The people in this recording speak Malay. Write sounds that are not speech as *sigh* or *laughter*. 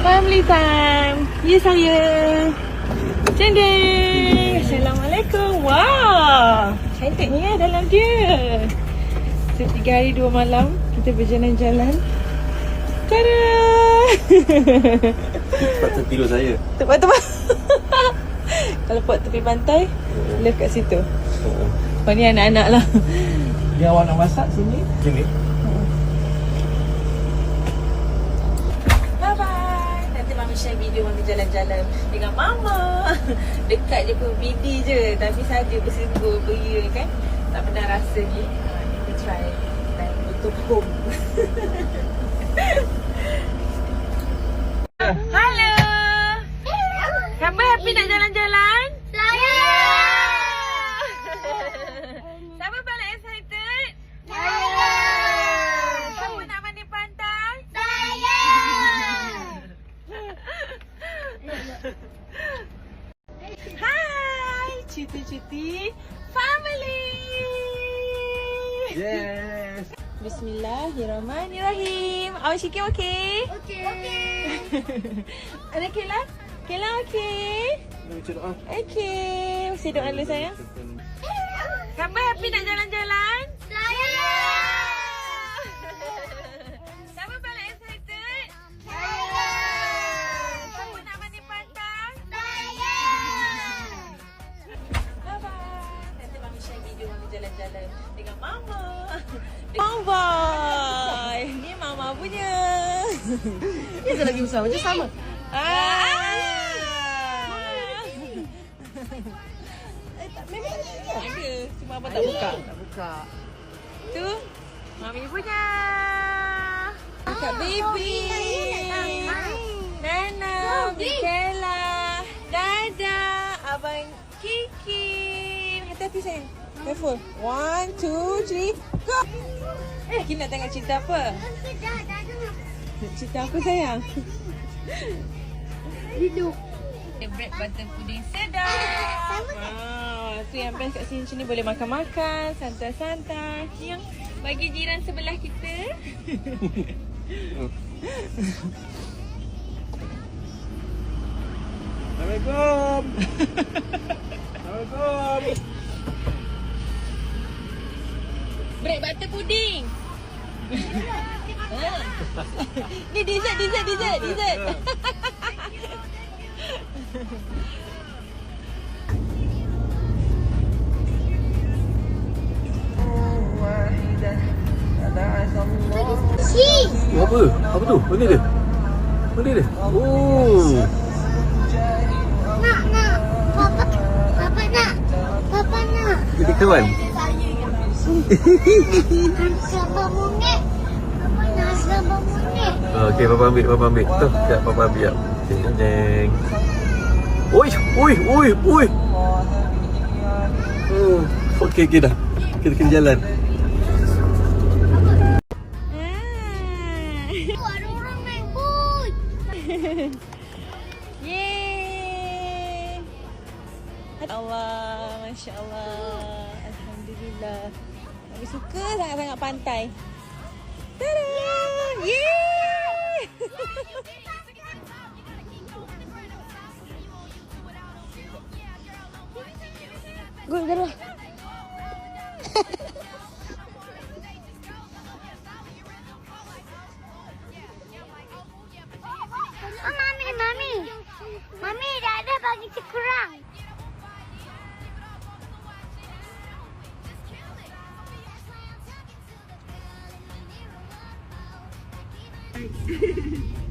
Family time. Ya saya. Jeng jeng. Assalamualaikum. Wow. Cantiknya dalam dia. So, tiga hari dua malam kita berjalan-jalan. Tada! Tempat tidur saya. Tempat-tempat. *laughs* Kalau buat tepi pantai, live kat situ. Oh ni anak-anak lah. Ni awak nak masak sini? Sini. Share video mami jalan-jalan dengan mama. *laughs* Dekat je pun BD je. Tapi saja bersungguh beria kan. Tak pernah rasa ni. Ha, kita try dan untuk home. *laughs* Hello. Siapa happy nak jalan-jalan? Saya. Siapa paling excited? Saya. Siapa nak mandi pantai? Saya. Hai, cuti-cuti family. Yes. Bismillahirrahmanirrahim. Awak Syikim okey? Okey. *laughs* Okey. Ada Kela? Kela okey? Macam doa. Okey. Mesti doa dulu sayang. Siapa happy nak jalan-jalan? Jalan-jalan dengan mama. *laughs* Mama. Ni mama punya. *laughs* Ni ada lagi besar macam sama. Ah. Ada. Cuma abang tak buka. Tak buka. Tu. Mami punya. Kakak baby. Nana. Michaela. Dada. Abang Kiki. Hati-hati sayang. Careful. One, two, three, go. Eh, Kiki nak tengok cerita apa? Dah dah dengar. Cerita apa sayang? *laughs* Hidup. Bread butter pudding sedap. Wow, tu yang best kat sini macam ni boleh makan-makan, santai-santai. Yang bagi jiran sebelah kita. *laughs* Assalamualaikum. *laughs* Ni dessert, dessert, dessert, dessert. Si. Oh, apa? Apa tu? Mana dia? Mana dia? Oh. Nak nak. Papa. Papa nak. Papa nak. Jadi kawan. Papa gambar monyet. Oh, Okey, papa ambil, papa ambil. Tu, sekejap papa ambil. Jap. Jeng, jeng. Oi, oi, oi, oi. Oh, okey, okey dah. Kita kena jalan. Tu ada orang naik boat. *laughs* Yeay. Allah, Masya Allah. Alhamdulillah. Kami suka sangat-sangat pantai. Tada! Yeay! Good, good. Oh, はい